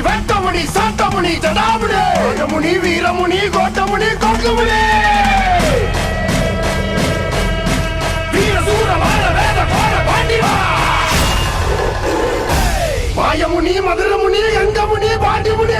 வெட்டமுனி சாத்தமுனி ஜடாமுனி ராஜமுனி வீரமுனி கோட்டமுனி கொங்குமுனி வீரசூர வாழ வேத கோர மாயமுனி மதுரமுனி எங்கமுனி பாண்டிமுனி